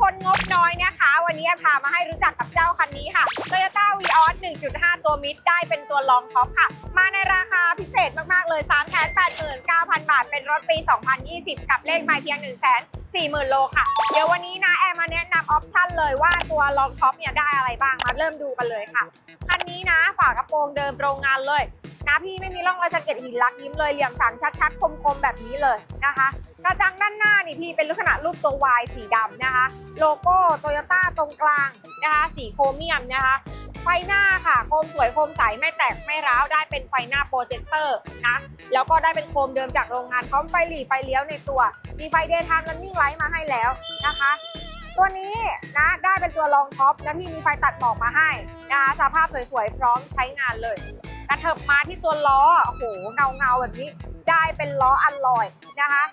คนงบน้อยนะคะ วันนี้พามาให้รู้จักกับเจ้าคันนี้ค่ะ Toyota Vios 1.5 ตัวมิดได้เป็นตัวรองท็อปค่ะ มาในราคาพิเศษมาก ๆ เลย3 8 9 0 0 0 บาท เป็นรถปี 2020 กับเลขหมายเพียง 1 0 0 0 0 40,000 โลค่ะ เดี๋ยววันนี้นะแอมมาแนะนำออปชันเลยว่าตัวรองท็อปเนี่ยได้อะไรบ้างมาเริ่มดูกันเลยค่ะ คันนี้นะฝากระโปรงเดิมโรงงานเลยนะพี่ไม่มีร่องรอยสะเก็ดหินลักยิ้มเลยเหลี่ยมสันชัดๆ คมๆ แบบนี้เลยนะคะกระจังด้านหน้านี่พี่เป็นลักษณะรูปตัว Y สีดำนะคะ โลโก้โตโยต้าตรงกลางนะคะ สีโครเมียมนะคะ ไฟหน้าค่ะ โคมสวยโคมใสไม่แตกไม่ร้าวได้เป็นไฟหน้าโปรเจคเตอร์นะแล้วก็ได้เป็นโคมเดิมจากโรงงานพร้อมไฟหลีไฟเลี้ยวในตัว มีไฟเดย์ไทม์ r ันนิ่งไลท์มาให้แล้วนะคะตัวนี้นะได้เป็นตัวรองท็อปนะพี่มีไฟตัดหมอกมาให้นะคะสภาพสวยๆพร้อมใช้งานเลยกระเถิบมาที่ตัวล้อโอ้โหเงาเงาๆแบบนี้ ได้เป็นล้ออัลลอยนะคะ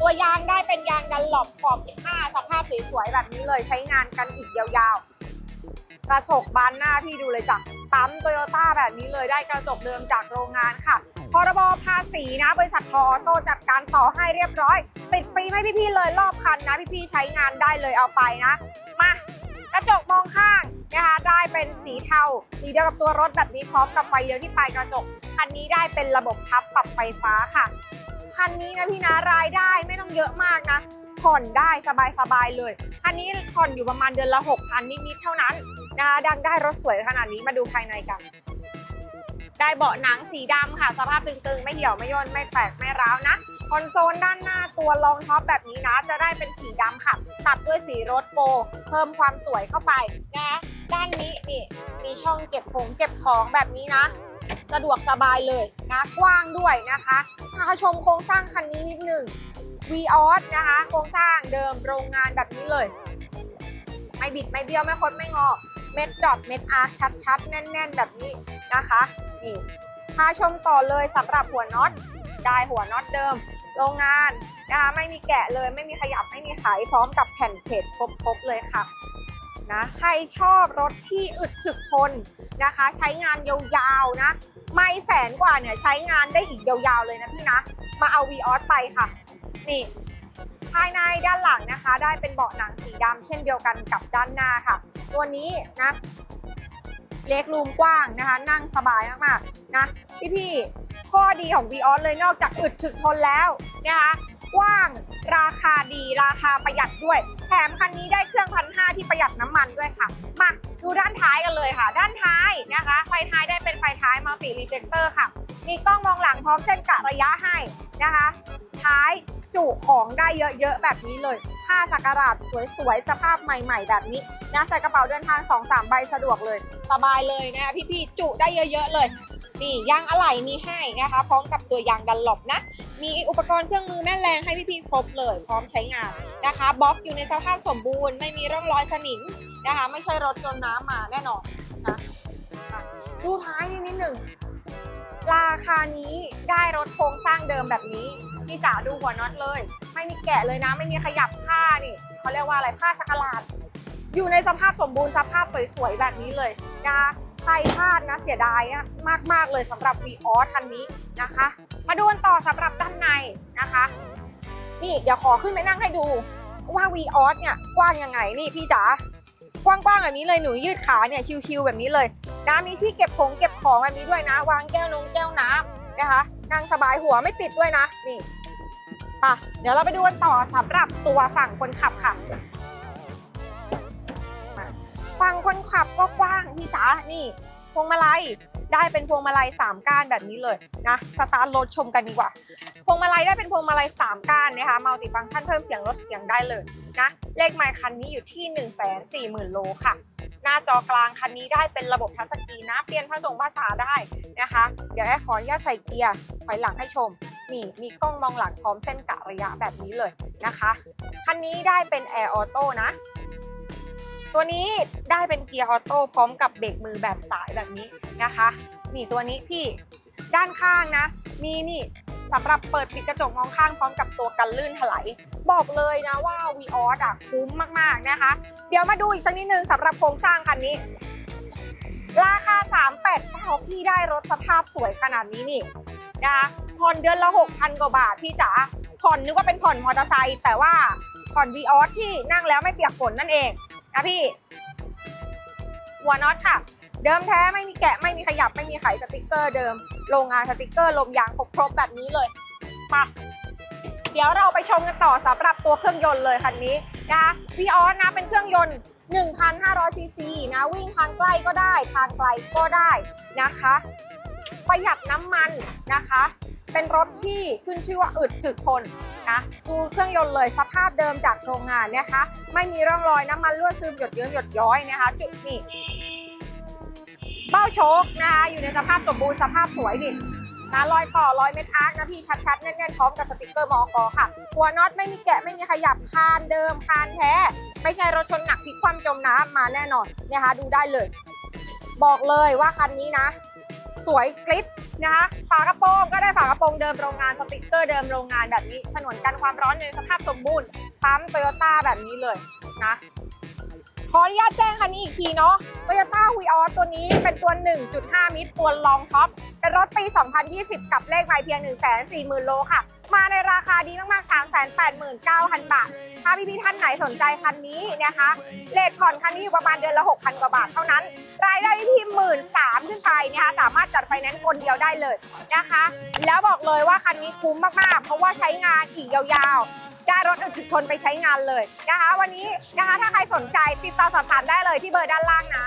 ตัวยางได้เป็นยางดันหลบขอบ 15 สภาพสวยๆแบบนี้เลยใช้งานกันอีกยาวๆ กระจกบานหน้าพี่ดูเลยจ้ะปั๊มโตโยต้าแบบนี้เลยได้กระจกเดิมจากโรงงานค่ะ พรบภาษีนะ บริษัททออโต้จัดการต่อให้เรียบร้อย ติดฟรีให้พี่ๆเลยรอบคันนะ พี่ๆใช้งานได้เลยเอาไปนะ มากระจกมองข้างนะคะได้เป็นสีเทาสีเดียวกับตัวรถแบบนี้พร้อมกับไฟเลี้ยวที่ปลายกระจกคันนี้ได้เป็นระบบพับปรับไฟฟ้าค่ะคันนี้นะพี่นะรายได้ไม่ต้องเยอะมากนะผ่อนได้สบายๆเลย คันนี้ผ่อนอยู่ประมาณเดือนละ6,000นิดๆเท่านั้น นะคะดังได้รถสวยขนาดนี้มาดูภายในกัน ได้เบาะหนังสีดำค่ะ สภาพตึงๆ ไม่เหี่ยวไม่ย่นไม่แตกไม่ร้าวนะคอนโซลด้านหน้าตัวรองท็อปแบบนี้นะ จะได้เป็นสีดำค่ะ ตัดด้วยสีรสโกลด์เพิ่มความสวยเข้าไปนะด้านนี้นี่มีช่องเก็บของเก็บของแบบนี้นะ สะดวกสบายเลยนะกว้างด้วยนะคะพาชมโครงสร้างคันนี้นิดหนึ่ง v ีออสนะคะ โครงสร้างเดิมโรงงานแบบนี้เลย ไม่บิดไม่เบี้ยวไม่คดไม่งอ เม็ดดอทเม็ดอาร์ชัดๆ แน่น ๆ แบบนี้นะคะนี่พาชมต่อเลยสำหรับหัวน็อตได้หัวน็อตเดิม โรงงานนะคะไม่มีแกะเลยไม่มีขยับไม่มีไขพร้อมกับแผ่นเพจครบๆเลยค่ะนะใครชอบรถที่อึดถึกทนนะคะ ใช้งานยาวๆนะ ไม่แสนกว่าเนี่ยใช้งานได้อีกยาวๆเลยนะพี่นะ มาเอา v ีออสไปค่ะ นี่ ภายในด้านหลังนะคะ ได้เป็นเบาะหนังสีดำเช่นเดียวกันกับด้านหน้าค่ะ ตัวนี้นะเล็กรูมกว้างนะคะ นั่งสบายมากๆนะพี่ๆข้อดีของ v ีออสเลยนอกจากอึดถึกทนแล้วนะคะกว้างราคาดีราคาประหยัดด้วย แถมคันนี้ได้เครื่องพันห้าที่ประหยัดน้ำมันด้วยค่ะ มาดูด้านท้ายกันเลยค่ะ ด้านท้ายนะคะ ไฟท้ายได้เป็นไฟท้ายมัลติรีเฟลเตอร์ค่ะ มีกล้องมองหลังพร้อมเส้นกะระยะให้นะคะ ท้าย จุของได้เยอะๆแบบนี้เลยค่าสักการะสวยๆสภาพใหม่ ๆ แบบนี้นะใส่กระเป๋าเดินทาง 2-3 ใบสะดวกเลย สบายเลยนะพี่ๆจุได้เยอะ ๆ เลยนี่ยางอะไหล่มีให้นะคะ พร้อมกับตัวยางดันหลบนะ มีอุปกรณ์เครื่องมือแม่แรงให้พี่ๆครบเลย พร้อมใช้งานนะคะบล็อกอยู่ในสภาพสมบูรณ์ไม่มีร่องรอยสนิมนะคะ ไม่ใช่รถจนน้ำมาแน่นอนนะอะดูท้ายนิดนิดหนึ่งราคานี้ได้รถโครงสร้างเดิมแบบนี้ พี่จ๋าดูหัวน็อตเลย ไม่มีแกะเลยนะ ไม่มีขยับผ้านี่เขาเรียกว่าอะไรผ้าสกลาด อยู่ในสภาพสมบูรณ์สภาพสวยๆแบบนี้เลยนะคะใครพลาดนะเสียดายนะมากๆเลยสำหรับ v ีออสคันนี้นะคะ มาดูกันต่อสำหรับด้านในนะคะ นี่เดี๋ยวขอขึ้นไปนั่งให้ดูว่า v ีออสเนี่ยกว้างยังไงนี่พี่จ๋ากว้างๆแบบนี้เลยหนูยืดขาเนี่ยชิวๆแบบนี้เลยนะมีที่เก็บของเก็บของแบบนี้ด้วยนะ วางแก้วนงแก้วน้ำนะคะนั่งสบายหัวไม่ติดด้วยนะ นี่ ปะเดี๋ยวเราไปดูกันต่อสำหรับตัวฝั่งคนขับค่ะฝั่งคนขับก็กว้างพี่จ๋านี่พวงมาลัยได้เป็นพวงมาลัยสามก้านแบบนี้เลยนะสตาร์ทรถชมกันดีกว่าพวงมาลัยได้เป็นพวงมาลัย3ก้านนะคะมัลติฟังก์ชันเพิ่มเสียงลดเสียงได้เลยนะเลขไมล์คันนี้อยู่ที่ 1 4 0 0 0 0 โลค่ะ หน้าจอกลางคันนี้ได้เป็นระบบทัชสกรีนนะเปลี่ยนผสมภาษาได้นะคะ เดี๋ยวให้ขออนุญาตใส่เกียร์ถอยหลังให้ชม นี่มีกล้องมองหลังพร้อมเส้นกะระยะแบบนี้เลยนะคะ คันนี้ได้เป็นแอร์ออโต้นะ ตัวนี้ได้เป็นเกียร์ออโต้พร้อมกับเบรกมือแบบสายแบบนี้นะคะ นี่ตัวนี้พี่ด้านข้างนะ มีนี่สำหรับเปิดปิดกระจกมองข้างพร้อมกับตัวกันลื่นถลายบอกเลยนะว่า v ีออสอะคุ้มมากๆนะคะ เดี๋ยวมาดูอีกสักนิดนึงสำหรับโครงสร้างคันนี้ ราคา 389พี่ได้รถสภาพสวยขนาดนี้นี่นะคะ ผ่อนเดือนละ 6,000 กว่าบาทพี่จ๋า ผ่อนนึกว่าเป็นผ่อนมอเตอร์ไซค์แต่ว่าผ่อนวีออสที่นั่งแล้วไม่เปียกฝนนั่นเองนะพี่ หัวน็อตค่ะ เดิมแท้ไม่มีแกะไม่มีขยับไม่มีไขสติกเกอร์เดิม โรงงานสติกเกอร์ลมยางครบๆแบบนี้เลยมาเดี๋ยวเราไปชมกันต่อสำหรับตัวเครื่องยนต์เลยคันนี้นะคะวีออสนะเป็นเครื่องยนต์ 1,500 ซีซีนะวิ่งทางใกล้ก็ได้ ทางไกลก็ได้นะคะ ประหยัดน้ำมันนะคะ เป็นรถที่ขึ้นชื่อว่าอึดถึกทนนะดูเครื่องยนต์เลยสภาพเดิมจากโรงงานนะคะ ไม่มีร่องรอยน้ำมันรั่วซึมหยดเยิ้มหยดย้อยนะคะ จุดนี่เบ้าโชคนะคะอยู่ในสภาพสมบูรณ์สภาพสวยดินะรอยต่อรอยเม็ดอาร์คนะพี่ชัดๆแน่นๆพร้อมกับสติกเกอร์มอกอค่ะ หัวน็อตไม่มีแกะไม่มีขยับคานเดิมคานแท้ ไม่ใช่รถชนหนักพลิกคว่ำจมน้ำมาแน่นอนนะคะดูได้เลย บอกเลยว่าคันนี้นะ สวยกริป นะคะฝากระโปรงก็ได้ฝากระโปรงเดิมโรงงานสติกเกอร์เดิมโรงงานแบบนี้ ฉนวนกันความร้อนในสภาพสมบูรณ์ปั๊มโตโยต้าแบบนี้เลยนะขออนุญาตแจ้งคันนี้อีกทีเนาะโตโยต้าวีออตัวนี้เป็นตัว 1.5 มิตรตัวลองท็อป เป็นรถปี 2020 กับเลขไมล์เพียง 140,000 โลค่ะ มาในราคาดีมาก ๆ 389,000 บาท ถ้าพี่ๆท่านไหนสนใจคันนี้นะคะ เลทผ่อนคันนี้อยู่ประมาณเดือนละ 6,000 กว่าบาทเท่านั้น รายได้ที่หมื่ นขึ้นไปนะคะสามารถจัดไฟแนนซ์คนเดียวได้เลยนะคะ แล้วบอกเลยว่าคันนี้คุ้มมากๆ เพราะว่าใช้งานอีกยาวๆ ได้รถอึดทนไปใช้งานเลยนะคะ วันนี้นะคะถ้าใครสนใจติดต่อสอบถามได้เลยที่เบอร์ด้านล่างนะ